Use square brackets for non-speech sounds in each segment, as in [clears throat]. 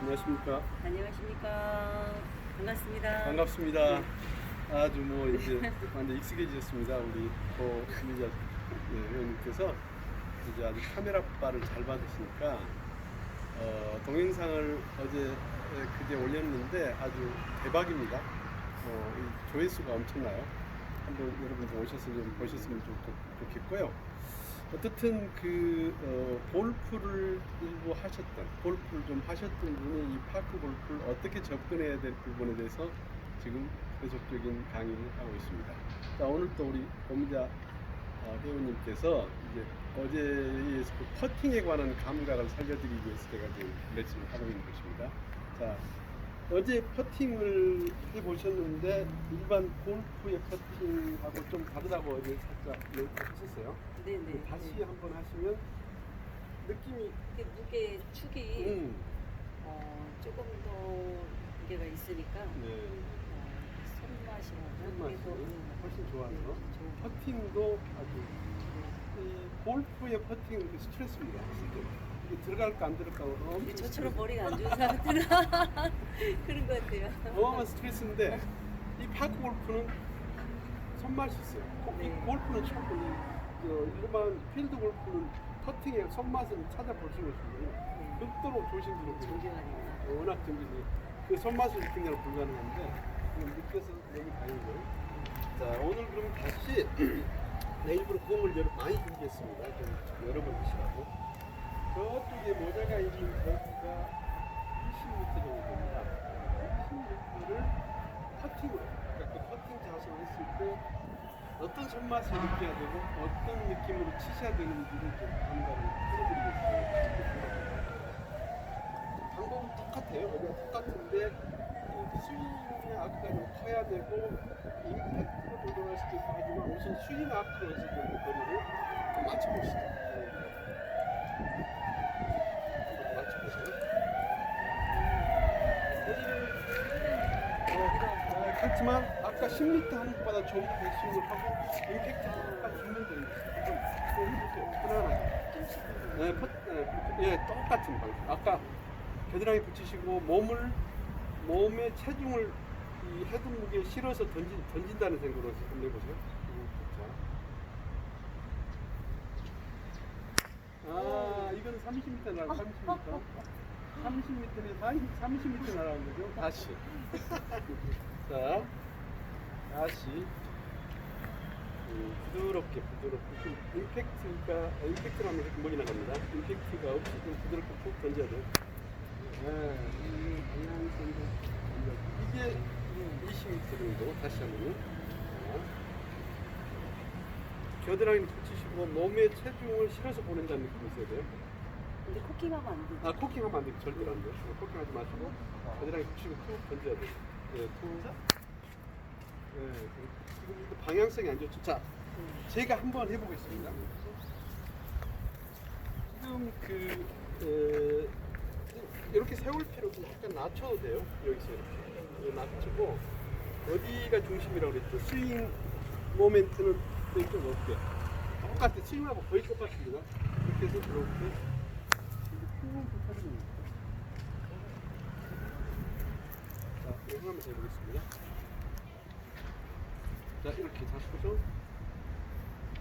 안녕하십니까. 안녕하십니까. 반갑습니다. 반갑습니다. 아주 뭐 이제 [laughs] 완전 익숙해지셨습니다. 우리 고 김희자 네, 회원님께서 이제 아주 카메라 바를 잘 받으시니까 어, 동영상을 어제 에, 그제 올렸는데 아주 대박입니다. 어, 이 조회수가 엄청나요. 한번 여러분들 오셔서 좀 보셨으면 좋, 좋겠고요. 어떻든 그 어, 골프를 일부 하셨던 골프를 좀 하셨던 분이 이 파크 골프를 어떻게 접근해야 될 부분에 대해서 지금 계속적인 강의를 하고 있습니다. 자 오늘 또 우리 고미자 어, 회원님께서 이제 이어서 그 퍼팅에 관한 감각을 살려드리기 위해서 제가 지금 레슨을 하고 있는 것입니다. 자 어제 퍼팅을 해보셨는데 일반 골프의 퍼팅하고 좀 다르다고 어제 살짝 얘기하셨어요. 네네. 다시 한번 하시면 느낌이 이게 무게 축이 음, 어, 조금 더 무게가 있으니까 네, 어, 손맛이라고 손맛이 훨씬 좋아서 좋은 것 퍼팅도 아주 이 골프의 퍼팅은 스트레스입니다. 이게 들어갈까 안 들어갈까. 엄청 저처럼 스트레스. 머리가 안 좋은 사람들은 [laughs] 그런 것 같아요. 어마어마한 스트레스인데 이 파크 골프는 손맛이 있어요. 고- 이 네. 골프는 충분히 그 일반 필드 골프는 퍼팅의 손맛을 찾아볼 수가 있습니다. 네. 극도로 조심스럽게 존경합니다. 워낙 정기지 그 손맛을 느끼는 건 불가능한데 지금 느껴서 너무 다행이고요. 자 오늘 그럼 다시 [clears throat] 내 일부러 공을 여러 많이 준비했습니다. 좀 여러 번 보시라고. 저쪽에 모자가 있는 거기가 20m 정도 됩니다. 20m를 퍼팅으로 그러니까 그 퍼팅 자세를 했을 때 어떤 손맛을 느껴야 되고 어떤 느낌으로 치셔야 되는지를 좀 감각을 끌어드리겠습니다. 방법은 똑같아요. 여기가 똑같은데 이 스윙의 좀 커야 되고 임팩트로 돌아갈 수도 있고 하지만 우선 스윙 했을 때 거리를 좀 맞춰보시죠. 네. 한번 맞춰보세요. 어, 그렇지만 아까 10m 하는 것보다 좀더 스윙을 하고 임팩트를 약간 주면 됩니다. 좀 해보세요. 편안하게. 예, 똑같은 방식. 아까 겨드랑이 붙이시고 몸을 몸의 체중을 이 헤드 무게에 실어서 던진, 던진다는 생각으로 한번 해보세요. 아, 이건 30m 날아, 30m. 30m에 30m 날아간 거죠. 다시. 자, 다시. 음, 부드럽게 부드럽게 좀 임팩트가 임팩트라면 이렇게 머리 나갑니다. 임팩트가 없이 좀 부드럽게 푹 던져야 돼요. 네, 이 던져. 이게 20m 정도 다시 한번요. 자. 겨드랑이 붙이시고 몸에 체중을 실어서 보낸다는 느낌이 있어야 돼요. 근데 코킹하면 안 되죠. 아 코킹하면 안 돼. 절대 안 돼. 코킹하지 마시고 겨드랑이 붙이고 툭 던져야 돼. 네, 툭. 네, 지금 방향성이 안 좋죠. 자, 제가 한번 해보겠습니다. 지금 그 에, 이렇게 세울 필요도 약간 낮춰도 돼요. 여기서 이렇게 이거 낮추고 어디가 중심이라고 그랬죠? 스윙 모멘트는 좀 어때? 똑같아. 스윙하고 거의 똑같습니다. 이렇게 해서 이렇게 쿵 붙여줍니다. 한번 해보겠습니다. 자 이렇게 잡고서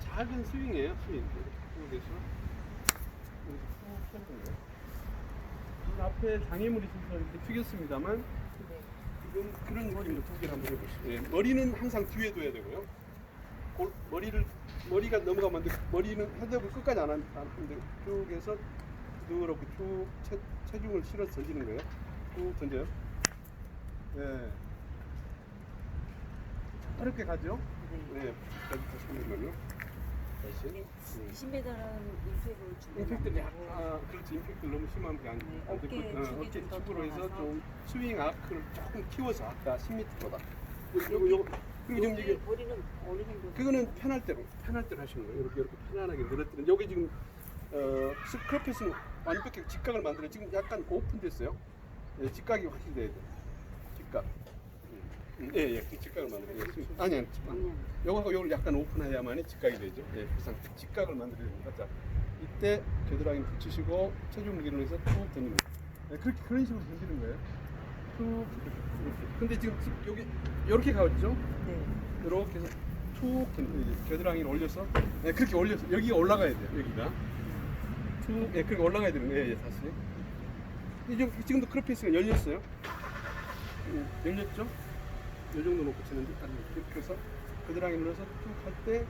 작은 스윙이에요 스윙 이렇게 해서 이렇게 앞에 장애물이 있어서 이렇게 튀겼습니다만 네. 지금 그런 느낌으로 두 개를 한번 해보시죠 예, 머리는 항상 뒤에 둬야 되고요 골, 머리를 머리가 넘어가면 안 돼. 머리는 헤드업을 끝까지 안 하는데 쭉 해서 부드럽게 쭉 체, 체중을 실어서 던지는 거예요 쭉 던져요 예. 어렵게 가죠? 네. 네, 다시. 이게 네. 20m는 임팩을 주고 임팩트를 약, 아, 그렇지 임팩트 너무 심하면 안, 네, 안 어깨 어, 축이 어깨 좀더 축으로 해서 들어가서. 좀 스윙 아크를 조금 키워서 아까 10m보다. 요거 요거 그리고 지금 이게 머리는 어느 정도? 그거는 편할 대로 편할 대로 하시는 거예요. 이렇게 이렇게 편안하게 늘어뜨는. 여기 지금 어, 스크래핏은 완벽하게 직각을 만들어 지금 약간 오픈됐어요. 예, 직각이 확실히 돼야 돼. 직각. 음, 예, 예, 그 직각을. 예, 아니, 아니. 요거하고 요걸 약간 오픈해야만이 직각이 되죠. 예, 그 상태. 직각을 만들어야 됩니다. 자, 이때 겨드랑이 붙이시고 체중 무게를 해서 툭 던집니다. 네, 그렇게 그런 식으로 던지는 거예요. 툭 이렇게. 근데 지금 여기 이렇게 가죠. 네. 이렇게 해서 툭 던- 이 겨드랑이를 올려서 네, 그렇게 올려서 여기가 올라가야 돼요. 여기가 툭 예, 그렇게 올라가야 되는 거예요. 예, 예, 다시. 이제 지금도 크로페이스가 열렸어요. 음, 열렸죠? 이 정도 놓고 치는데 딱 이렇게 해서 겨드랑이 눌러서 툭할때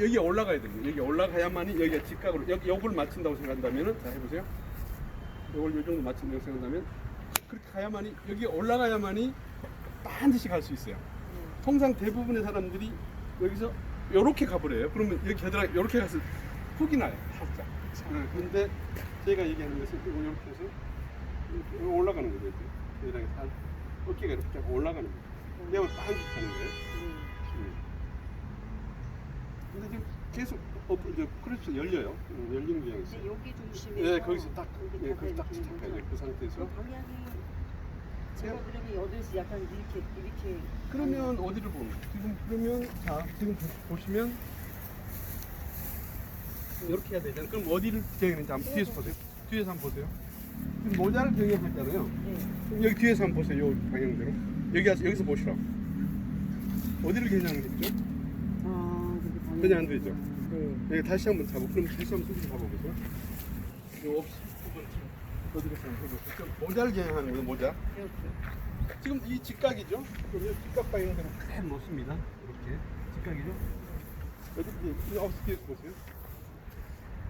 여기 올라가야 됩니다. 여기 올라가야만이 여기가 직각으로 여기 요걸 맞춘다고 생각한다면은 자 해보세요. 요걸 요 정도 맞춘다고 생각한다면 그렇게 가야만이 여기 올라가야만이 반드시 갈 수 있어요. 네. 통상 대부분의 사람들이 여기서 이렇게 가버려요. 그러면 여기 겨드랑이 이렇게 가서 훅이 나요. 살짝. 네, 근데 제가 얘기하는 것은 이렇게 해서 올라가는 거죠. 이렇게. 겨드랑이 살 어깨가 이렇게 올라가는 거예요. 내가 반드시 가는 거예요. 음. 음. 근데 지금 계속 어, 이제 크로스 열려요. 음, 열린 모양이 근데 있어요. 여기 중심에 예, 거기서 딱, 예, 거기서 딱 잡아야 잡혀야 되는 돼요. 그 상태에서. 그럼 방향이 제가 그러면 여기서 약간 이렇게 이렇게 그러면 어디를 보는 거예요? 지금 그러면 자 지금 보- 보시면 이렇게 해야 되잖아요. 그럼 어디를 기억했는지 한번 뒤에서 보세요. 뒤에서 한번 보세요. 모자를 병행했잖아요. 네. 그럼 여기 뒤에서 한번 보세요. 요 방향대로. 여기 와서 여기서 보시라고. 어디를 겨냥했죠? 아, 방향. 그냥 안 되죠? 네. 여기 다시 한번 잡아. 그럼 다시 한번 손으로 잡아보세요. 요 없이 해보세요. 좀 모자를 겨냥하는 거예요. 모자. 이렇게. 지금 이 직각이죠? 그러면 직각 방향대로 그대로 놓습니다. 이렇게 직각이죠? 어디 이제 어떻게 보세요?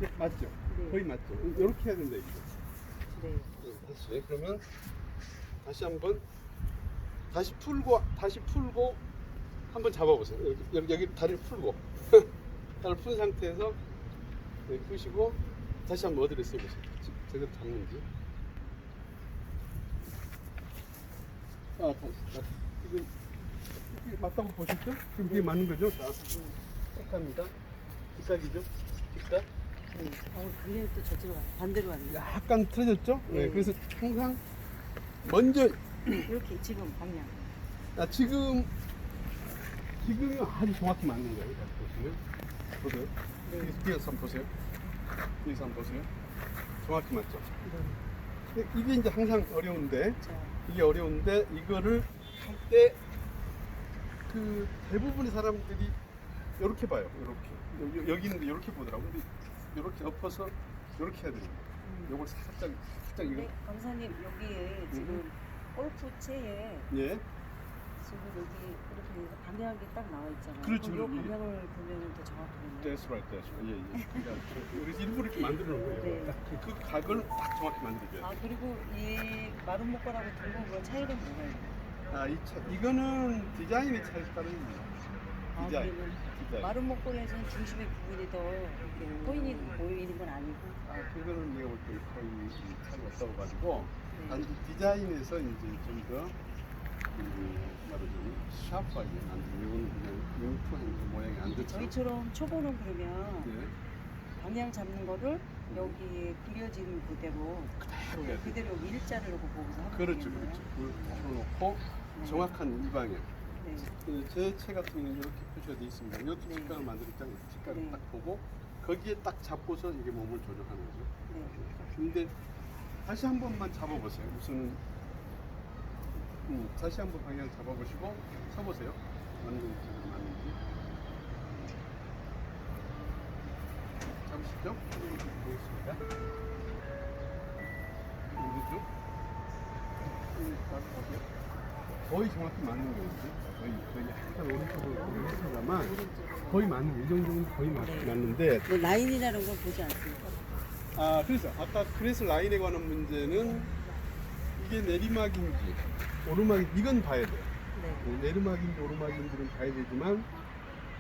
네, 맞죠? 네. 거의 맞죠? 이렇게 해야 된다 이거. 네. 네, 다시 그러면 다시 한번 다시 풀고 다시 풀고 한번 잡아보세요. 여기, 여기, 여기 다리를 풀고 [laughs] 다리를 푼 상태에서 네, 푸시고 다시 한번 어디를 써보세요. 지- 제대로 잡는지. 아, 다시, 다시. 지금 이게 맞다고 보셨죠? 지금 이게 맞는 거죠? 자, 직각입니다. 직각이죠? 직각. 네. 어, 그냥 또 저쪽으로 와. 반대로 왔네. 약간 틀어졌죠? 네. 네. 그래서 항상 먼저 이렇게 지금 방향. 아, 지금 지금이 아주 정확히 맞는 거예요. 자, 보시면 보세요. 네. 뒤에서, 한번 보세요. 한번 보세요. 정확히 맞죠? 네. 이게 이제 항상 어려운데 자, 이게 어려운데 이거를 할 때 그 대부분의 사람들이 이렇게 봐요. 이렇게 여기, 여기 있는데 이렇게 보더라고. 근데 이렇게 엎어서 이렇게 해야 됩니다. 음. 요걸 살짝 살짝 이거 네, 강사님 여기에 지금 골프 채에 예. 지금 여기 이렇게 방향이 딱 나와 있잖아요. 그렇죠, 그럼 이 그렇죠. 방향을 보면 더 정확하겠네요. That's right, that's right. 예, 예. 그러니까 우리 일부러 이렇게 만들어 놓은 거예요. 네. 딱 그, 그 각을 딱 정확히 만들어줘야 아 돼. 그리고 이 마른 목걸하고 둥근 거 차이는 뭐예요? 아, 이 차, 이거는 디자인의 차이 따르는 거예요. 아, 디자인. 디자인. 마른 목걸이에서는 중심의 부분이 더 이렇게 포인이 보이는 건 아니고. 아, 그거는 내가 볼 때는 거의 차이가 없다고 가지고 네. 단지 디자인에서 이제 좀더 그, 말하자면 샤프하게 만든 이거는 그냥 융투한 모양이 안 좋죠. 저희처럼 초보는 그러면 네. 방향 잡는 거를 여기에 그려진 그대로 그대로 해야 돼. 그대로 여기 일자를 놓고 보고서 하면 그렇죠, 되겠네요. 그렇죠. 그걸 놓고 네. 정확한 이 방향. 네. 제채 같은 경우는 이렇게 표시가 되어 있습니다. 이렇게 직각을 만들 때 직각을 네. 딱 보고 거기에 딱 잡고서 이게 몸을 조정하는 거죠. 네. 근데 다시 한 번만 잡아보세요. 우선은 음, 다시 한 번 방향 잡아보시고 서보세요. 맞는 위치가 맞는지. 잡으시죠? 보겠습니다. 어디죠? 음, 다시 보세요. 거의 정확히 맞는. 이제. 거의 거의 약간 오른쪽으로 했습니다만 거의 맞는 거예요. 이 정도는 거의 맞, 맞는데 뭐 라인이라는 걸 보지 않습니까? 아 그래서 아까 그래서 라인에 관한 문제는 이게 내리막인지 오르막인지 이건 봐야 돼요. 네. 어, 내리막인지 오르막인지는 봐야 되지만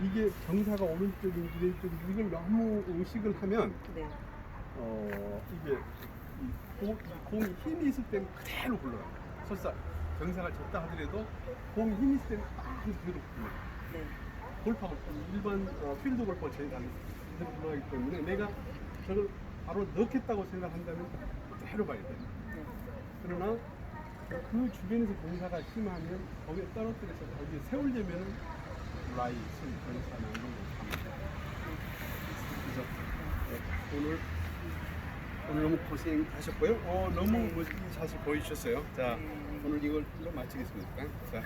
이게 경사가 오른쪽인지 왼쪽인지 이걸 너무 의식을 하면 네. 어 이게 이 공, 이 공이 힘이 있을 때는 그대로 굴러가요. 설사 경사가 적다 하더라도 공이 힘이 있을 때는 딱 그대로 굴러가요. 네. 골프하고 일반 어, 필드 골프가 제일 다른 굴러가기 때문에 내가 저걸 바로 넣겠다고 생각한다면 그대로 봐야 돼요. 네. 그러나 그 주변에서 공사가 심하면 거기에 떨어뜨려서 거기에 세우려면 라이, 술, 경사나 이런 거 합니다. 그래서 네, 오늘 오늘 너무 고생하셨고요. 어, 너무 네. 멋진 샷을 보여주셨어요. 자, 네. 오늘 이걸로 마치겠습니다. 자,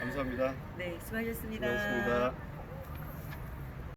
감사합니다. 네, 수고하셨습니다. 수고하셨습니다.